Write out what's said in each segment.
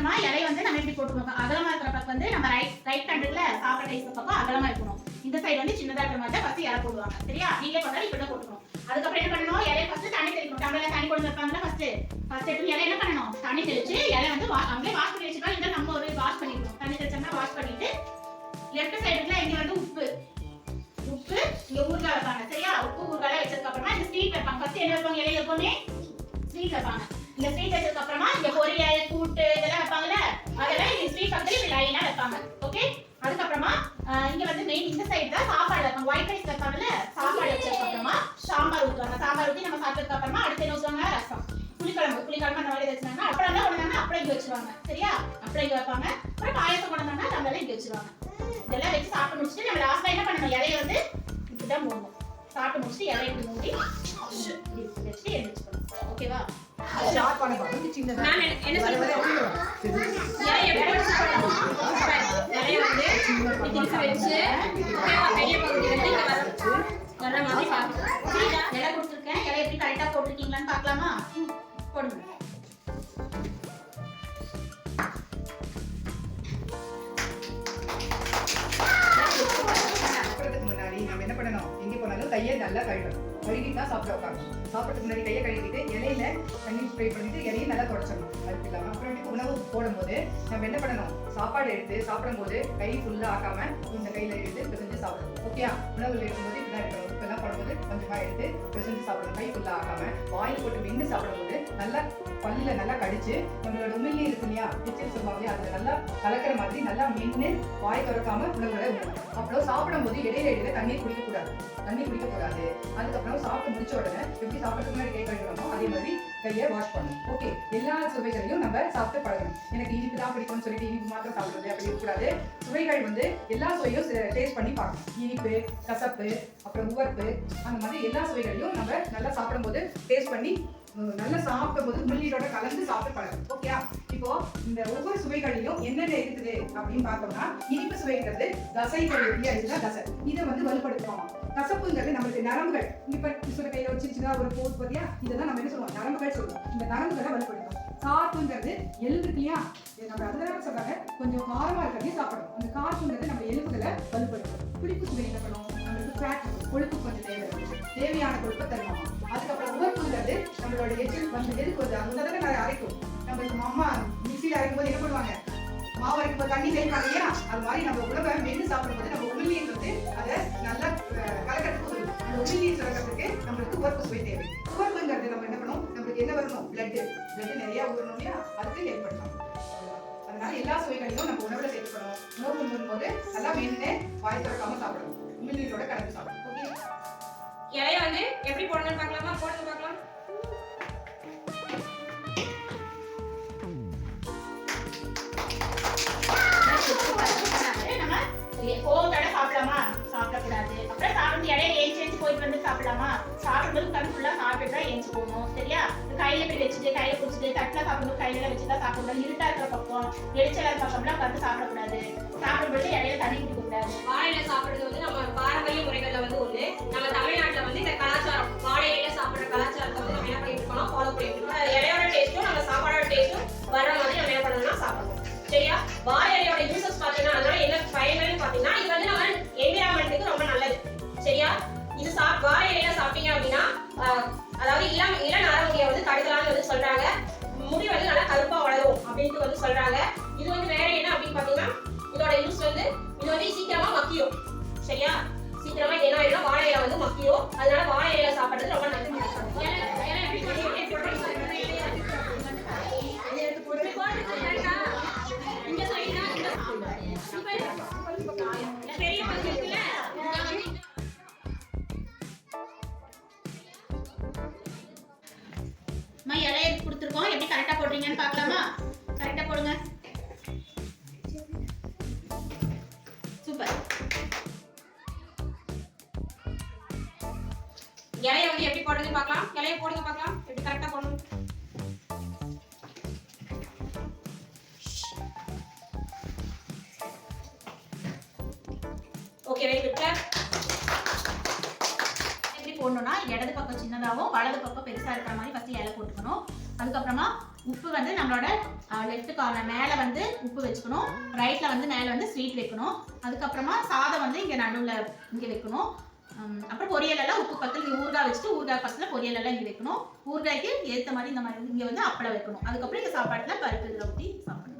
பண்ணணுமா இலைய வந்து நம்ம இப்படி போட்டுக்கணும்? அகலமா இருக்கிற பக்கம் வந்து நம்ம ரைட் ரைட் ஹேண்டில் சாப்பிட ரைஸ் பக்கம் அகலமா இருக்கணும். இந்த சைடு வந்து சின்னதா இருக்கிற மாதிரி தான் ஃபர்ஸ்ட் இலை போடுவாங்க. சரியா? நீங்களே பண்ணாலும் இப்படி தான் போட்டுக்கணும். அதுக்கப்புறம் என்ன பண்ணணும்? இலைய ஃபர்ஸ்ட் தண்ணி தெளிக்கணும். தமிழ்ல தண்ணி கொண்டு வைப்பாங்கல்ல ஃபர்ஸ்ட் ஃபர்ஸ்ட் எடுத்து இலை என்ன பண்ணணும்? தண்ணி தெளிச்சு இலை வந்து வா- அவங்களே வாஷ் பண்ணி வச்சுக்கலாம் இல்லை நம்ம ஒரு வாஷ் பண்ணிக்கணும் தண்ணி தெளிச்சோம்னா வாஷ் பண்ணிட்டு லெஃப்ட் சைடுல இங்க வந்து உப்பு. உப்பு இங்க ஊறுகாய் வைப்பாங்க. சரியா? உப்பு ஊறுகாய் வச்சதுக்கு அப்புறமா இந்த ஸ்வீட் வைப்பாங்க. ஃபர்ஸ்ட் என்ன வைப்பாங்க? இலையில எப்பவுமே ஸ்வீட் வைப்பாங்க. இந்த ஸ்வீட் வச்சதுக்கு அப்புறமா அதெல்லாம் இந்த ஸ்வீட் வந்து இப்படி லைனா வைப்பாங்க. ஓகே அதுக்கப்புறமா இங்க வந்து மெயின் இந்த சைடு தான் சாப்பாடு வைப்பாங்க. ஒயிட் ரைஸ் வைப்பாங்கல்ல சாப்பாடு வச்சதுக்கு அப்புறமா சாம்பார் ஊற்றுவாங்க சாம்பார் ஊற்றி நம்ம சாப்பிட்டதுக்கு அப்புறமா அடுத்து என்ன ஊற்றுவாங்க ரசம். புளிக்குழம்பு. புளிக்குழம்பு அந்த மாதிரி வச்சுருந்தாங்க அப்புறம் என்ன பண்ணுவாங்க அப்புறம் இங்க வச்சிருவாங்க. சரியா? அப்புறம் இங்க வைப்பாங்க. அப்புறம் பாயசம் கொண்டாங்க வந்தாங்கன்னா நம்மளால இங்க வச்சிருவாங்க. இதெல்லாம் வச்சு சாப்பிட்டு முடிச்சுட்டு நம்ம லாஸ்ட் என்ன பண்ணணும் இலைய வந்து இப்படிதான் மூடணும் சாப்பிட்டு முடிச்சுட்டு இலையை மூடி வச்சுட்டு எழுந்திரிச்சுக்கணும் ஓகேவா ஸ்டார்ட் பண்ண பாருங்க சின்னதா நான் என்ன- சொல்றேன்? எப்படி? பாரு, இலைய வந்து இப்படி திருப்பி வச்சு ஓகேவா? பெரிய பகுதி வந்து இங்க வர- வர்ற மாதிரி பார்க்கணும். புரியுதா? இலை கொடுத்துருக்கேன் இலை எப்படி கரெக்டா போட்டிருக்கீங்களான்னு பார்க்கலாமா போடுங்க முன்னாடி நம்ம என்ன பண்ணணும் எங்க போனாலும் கையை நல்லா கழுவணும் கழுவிட்டு தான் சாப்பிட உட்காரணும் சாப்பிட்றதுக்கு முன்னாடி கையை கழுவிட்டு இலையில தண்ணி ஸ்ப்ரே பண்ணிட்டு இலையை நல்லா தொடச்சிடணும். அதுக்கு இல்லாமல் அப்புறமேட்டுக்கு உணவு போடும்போது நம்ம என்ன பண்ணணும்? சாப்பாடு எடுத்து சாப்பிடும்போது கை ஃபுல்லாக ஆக்காம இந்த கையில எடுத்து பிசைஞ்சு சாப்பிடணும். ஓகேயா உணவுல இருக்கும்போது இப்படிதான் இருக்கணும் இப்பெல்லாம் போடும்போது கொஞ்சமாக எடுத்து பிசைஞ்சு சாப்பிடணும். கை ஃபுல்லாக ஆக்காம வாயில் போட்டு மென்று சாப்பிடும்போது நல்லா பல்லில நல்லா கடிச்சு நம்மளோட உமிழ்நீர் இருக்கு இல்லையா? எச்சில் சொல்லுவாங்க அதில் நல்லா கலக்கிற மாதிரி நல்லா மென்று வாய் திறக்காம உணவுகளை உண்ணணும் அப்புறம் சாப்பிடும்போது இடையில இடையில தண்ணீர் குடிக்கக்கூடாது தண்ணி குடிக்க கூடாது. அதுக்கப்புறம் சாப்பிட்டு முடிச்ச உடனே எப்படி சாப்பிட்டு முன்னாடி கை கழுவுறோமோ அதே மாதிரி கையை வாஷ் பண்ணணும். ஓகே எல்லா சுவைகளையும் நம்ம சாப்பிட்டு பழகணும். எனக்கு இனிப்பு தான் பிடிக்கும்னு சொல்லிட்டு இனிப்பு மாத்திரம் சாப்பிடுறது அப்படி இருக்கக்கூடாது. சுவைகள் வந்து எல்லா சுவையும் டேஸ்ட் பண்ணி பார்க்கணும். இனிப்பு கசப்பு அப்புறம் உவர்ப்பு அந்த மாதிரி எல்லா சுவைகளையும் நம்ம நல்லா சாப்பிடும்போது டேஸ்ட் பண்ணி நல்லா சாப்பிடும் போது முள்ளீரோட கலந்து சாப்பிட்டு பழகும். ஓகேயா இப்போ இந்த ஒவ்வொரு சுவைகளிலும் என்னென்ன இருக்குது அப்படின்னு பார்த்தோம்னா இனிப்பு சுவைங்கிறது தசைகள் இல்லையா இதுதான் தசை. இதை வந்து வலுப்படுத்துவோம் கசப்புங்கிறது நம்மளுக்கு நரம்புகள். இப்ப சில கையில வச்சிருச்சுன்னா ஒரு போஸ் பார்த்தியா தான் நம்ம என்ன சொல்லுவோம்? நரம்புகள் சொல்லுவோம். இந்த நரம்புகளை வலுப்படுத்தும் காத்துங்கிறது எலும்பு இல்லையா நம்ம அதுதான் சொல்றாங்க. கொஞ்சம் காரமா இருக்கிறதையும் சாப்பிடும் அந்த காத்துங்கிறது நம்ம எலும்புகளை நம்மளோட எதுக்கு வருது அந்த தடவை நான் அரைக்கும். நம்மளுக்கு அம்மா மிக்சியில் அரைக்கும் போது என்ன பண்ணுவாங்க? மாவு அரைக்கும் போது தண்ணி சேர்ப்பாங்க இல்லையா அது மாதிரி நம்ம உணவை மென்று சாப்பிடும்போது நம்ம உமிழ்நீர் வந்து அதை நல்லா கலக்கிறதுக்கு உதவும் அந்த உமிழ்நீர் சுரக்கிறதுக்கு நம்மளுக்கு உவர்ப்பு சுவை தேவை. உவர்ப்புங்கிறது நம்ம என்ன பண்ணும்? நம்மளுக்கு என்ன வரணும் பிளட்டு பிளட்டு நிறையா ஊறணும் இல்லையா? அதுக்கு ஹெல்ப் பண்ணலாம் அதனால எல்லா சுவைகளையும் நம்ம உணவுல சேர்க்கணும் உணவு உண்ணும் போது நல்லா மென்று வாய் திறக்காம சாப்பிடணும். உமிழ்நீரோட கலந்து சாப்பிடணும். ஓகே இலையை வந்து எப்படி போடணும்னு பார்க்கலாமா? போடுங்க பார்க்கலாம். இடையில ஏஞ்சி ஏஞ்சி போயிட்டு வந்து சாப்பிடலாமா? சாப்பிடும்போது கண் ஃபுல்லா சாப்பிட்டு தான் ஏஞ்சி போகணும் சரியா? கையில இப்படி வச்சுட்டு கையில பிடிச்சிட்டு தட்டில சாப்பிடும்போது கையில வச்சு தான் சாப்பிடணும். இருட்டா இருக்கிற பக்கம் வெளிச்சலா இருக்கிற பக்கம்லாம் உட்காந்து சாப்பிடக்கூடாது. சாப்பிடும்போது இடையில தண்ணி குடிக்க கூடாது வாயில சாப்பிடுறது இது சாப் வாழை இலையில சாப்பிட்டீங்க அப்படின்னா அதாவது இளம் இள நரமுடியை வந்து தடுக்கலாம்னு வந்து சொல்றாங்க. முடி வந்து நல்லா கருப்பா வளரும் அப்படின்ட்டு வந்து சொல்றாங்க. இது வந்து வேற என்ன அப்படின்னு பாத்தீங்கன்னா இதோட யூஸ் வந்து இது வந்து சீக்கிரமா மக்கியும் சரியா? சீக்கிரமா என்ன ஆயிடும் வாழை இலை வந்து மக்கியும் அதனால வாழை இலையில சாப்பிடுறது ரொம்ப அம்மா இலைய கொடுத்துருக்கோம்? எப்படி கரெக்டாக போடுறீங்கன்னு பார்க்கலாமா? கரெக்டாக போடுங்க. சூப்பர். இலைய வந்து எப்படி போடுறது பார்க்கலாம். இலைய போடுங்க பார்க்கலாம். இடது பக்கம் சின்னதாகவும் வலது பக்கம் பெருசாக இருக்கிற மாதிரி ஃபஸ்ட்டு இலை போட்டுக்கணும். அதுக்கப்புறமா உப்பு வந்து நம்மளோட லெஃப்ட் கார்னர் மேலே வந்து உப்பு வச்சுக்கணும். ரைட்டில் வந்து மேலே வந்து ஸ்வீட் வைக்கணும். அதுக்கப்புறமா சாதம் வந்து இங்கே நடுவில் இங்கே வைக்கணும். அப்புறம் பொரியல் எல்லாம் உப்பு பக்கத்தில் ஊறுகாய் வச்சுட்டு ஊறுகாய் பக்கத்தில் பொரியல் எல்லாம் இங்கே வைக்கணும். ஊறுகாய்க்கு ஏற்ற மாதிரி இந்த மாதிரி இங்கே வந்து அப்பளம் வைக்கணும். அதுக்கப்புறம் இங்கே சாப்பாட்டில் பருப்பு இதில் ஊற்றி சாப்பிடணும்.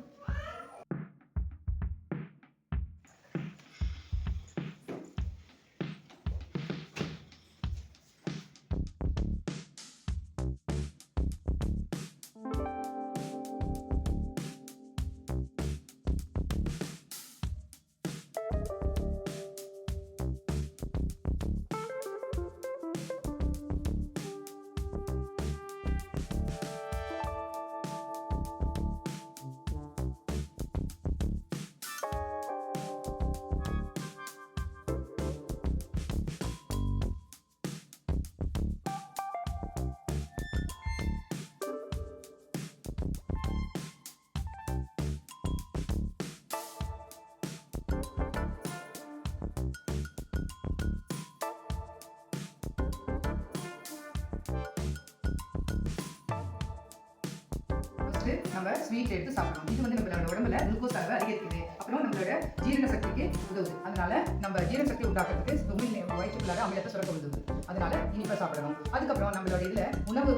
நம்ம ஸ்வீட் எடுத்து சாப்பிடணும். இது வந்து நம்மளோட உடம்புல குளுக்கோஸ் அளவு அதிகரிக்குது. அப்புறம் நம்மளோட ஜீரண சக்திக்கு உதவுது. அதனால நம்ம ஜீரண சக்தி உண்டாக்குறதுக்கு உமிழ் வயிற்றுக்குள்ளார அமிலத்தை சுரக்க உதவுது. அதனால இனிப்பா சாப்பிடணும். அதுக்கப்புறம் நம்மளோட இதுல உணவு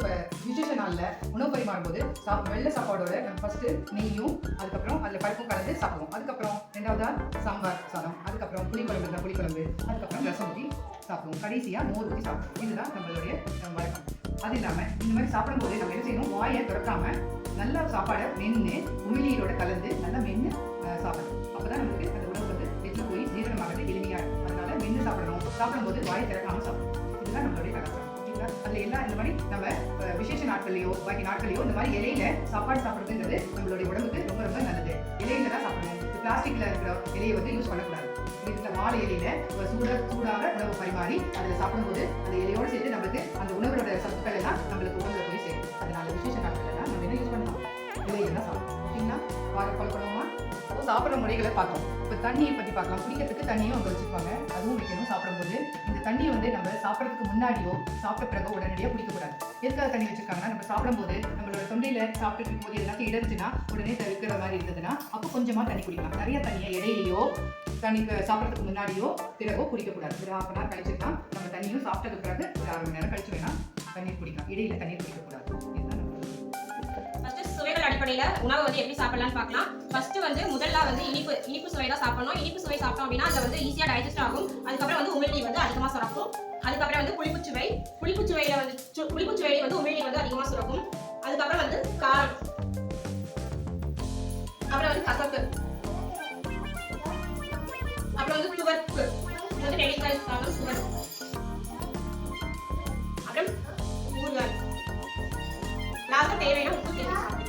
விசேஷ நாளில் உணவு பரிமாறும் போது வெள்ளை சாப்பாடோட நம்ம ஃபர்ஸ்ட் நெய்யும் அதுக்கப்புறம் அதுல பருப்பும் கலந்து சாப்பிடுவோம். அதுக்கப்புறம் ரெண்டாவதா சாம்பார் சாதம். அதுக்கப்புறம் புளிக்குழம்பு இருந்தா புளிக்குழம்பு. அதுக்கப்புறம் ரசம் ஊற்றி சாப்பிடுவோம். கடைசியாக மோர் ஊற்றி சாப்பிடுவோம். இதுதான் நம்மளுடைய வழக்கம். அது இல்லாம இந்த மாதிரி சாப்பிடும்போது நம்ம என்ன செய்யணும்? வாயை திறக்காம நல்லா சாப்பாடை மென்று உமிழ்நீரோட கலந்து நல்லா மென்று சாப்பிடணும். அப்பதான் நமக்கு அந்த உணவு வந்து வெற்றி போய் ஜீரணமாகிறது எளிமையாக இருக்கும். அதனால மென்று சாப்பிடணும். சாப்பிடும்போது வாயை திறக்காம சாப்பிடணும். இதுதான் நம்மளுடைய கலாச்சாரம். ஓகேங்களா? அதுல எல்லாம் இந்த மாதிரி நம்ம விசேஷ நாட்கள்லயோ பாக்கி நாட்கள்லயோ இந்த மாதிரி இலையில சாப்பாடு சாப்பிடுறதுங்கிறது நம்மளுடைய உடம்புக்கு ரொம்ப ரொம்ப நல்லது. இலையில தான் சாப்பிடணும். பிளாஸ்டிக்ல இருக்கிற இலையை வந்து யூஸ் பண்ணக்கூடாது. இதுல வாழை இலையில சூட சூட ஆகி அதில் சாப்பிடும்போது அந்த இலையோடு சேர்த்து நம்மளுக்கு அந்த உணவோட சத்துக்கள் எல்லாம் நம்மளுக்கு உடம்புல போய் சேரும். அதனால விசேஷ நாட்கள் நம்ம என்ன யூஸ் பண்ணலாம்? இலையை தான் சாப்பிடும் ஓகேங்களா வார ஃபாலோ பண்ணுவோமா சாப்பிட்ற முறைகளை பார்க்கலாம். இப்போ தண்ணியை பற்றி பார்க்கலாம். குடிக்கிறதுக்கு தண்ணியும் அங்கே வச்சுருப்பாங்க. அதுவும் வைக்கணும் சாப்பிடும்போது. இந்த தண்ணியை வந்து நம்ம சாப்பிட்றதுக்கு முன்னாடியோ சாப்பிட்ட பிறகு உடனடியாக குடிக்கக்கூடாது. எதுக்காக தண்ணி வச்சுருக்காங்கன்னா நம்ம சாப்பிடும்போது நம்மளோட தொண்டையில் சாப்பிட்டு இருக்கும்போது எல்லாத்தையும் இடர்ச்சுன்னா உடனே தவிர்க்கிற மாதிரி இருந்ததுன்னா அப்போ கொஞ்சமாக தண்ணி குடிக்கலாம். நிறைய தண்ணியை இடையிலையோ தண்ணி சாப்பிட்றதுக்கு முன்னாடியோ பிறகோ குடிக்கக்கூடாது. ஒரு ஹாஃப் அன் ஹவர் கழிச்சு தான் நம்ம தண்ணியும் சாப்பிட்டதுக்கு பிறகு ஒரு அரை மணி நேரம் கழிச்சு வேணால் தண்ணீர் குடிக்கலாம். இடையில தண்ணீர் அடிப்படையில் உணவை வந்து எப்படி சாப்பிடலாம்னு பார்க்கலாம். ஃபர்ஸ்ட் வந்து முதல்ல வந்து இனிப்பு இனிப்பு சுவை தான் சாப்பிடணும். இனிப்பு சுவை சாப்பிட்டோம் அப்படின்னா அது வந்து ஈஸியாக டைஜஸ்ட் ஆகும். அதுக்கப்புறம் வந்து உமிழ்நீர் வந்து அதிகமாக சுரக்கும். அதுக்கப்புறம் வந்து புளிப்புச்சுவை புளிப்புச்சுவையில் வந்து புளிப்புச்சுவையில் வந்து உமிழ்நீர் வந்து அதிகமாக சுரக்கும். அதுக்கப்புறம் வந்து காரம். அப்புறம் வந்து கசப்பு. அப்புறம் வந்து துவர்ப்பு. வந்து நெல்லிக்காய் சாதம் துவர்ப்பு. அப்புறம் தேவையான உப்பு தேவை